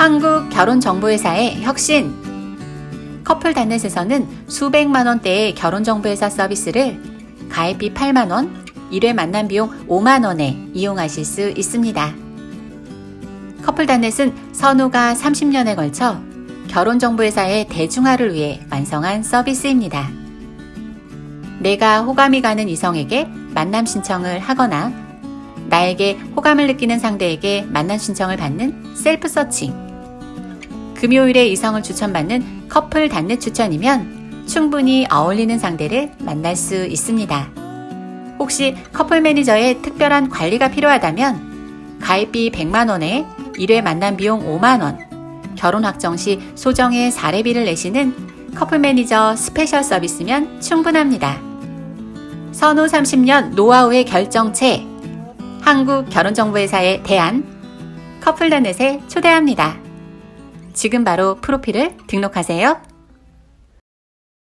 한국 결혼정보회사의 혁신. 커플 단넷에서는 수백만 원대의 결혼정보회사 서비스를 가입비 8만 원, 1회 만남 비용 5만 원에 이용하실 수 있습니다. 커플 단넷은 선후가 30년에 걸쳐 결혼정보회사의 대중화를 위해 완성한 서비스입니다. 내가 호감이 가는 이성에게 만남 신청을 하거나 나에게 호감을 느끼는 상대에게 만남 신청을 받는 셀프 서칭. 금요일에 이성을 추천받는 커플 단넷 추천이면 충분히 어울리는 상대를 만날 수 있습니다. 혹시 커플 매니저의 특별한 관리가 필요하다면 가입비 100만원에 1회 만남 비용 5만원, 결혼 확정 시 소정의 사례비를 내시는 커플 매니저 스페셜 서비스면 충분합니다. 선후 30년 노하우의 결정체, 한국 결혼정보회사의 대안, 커플단넷에 초대합니다. 지금 바로 프로필을 등록하세요.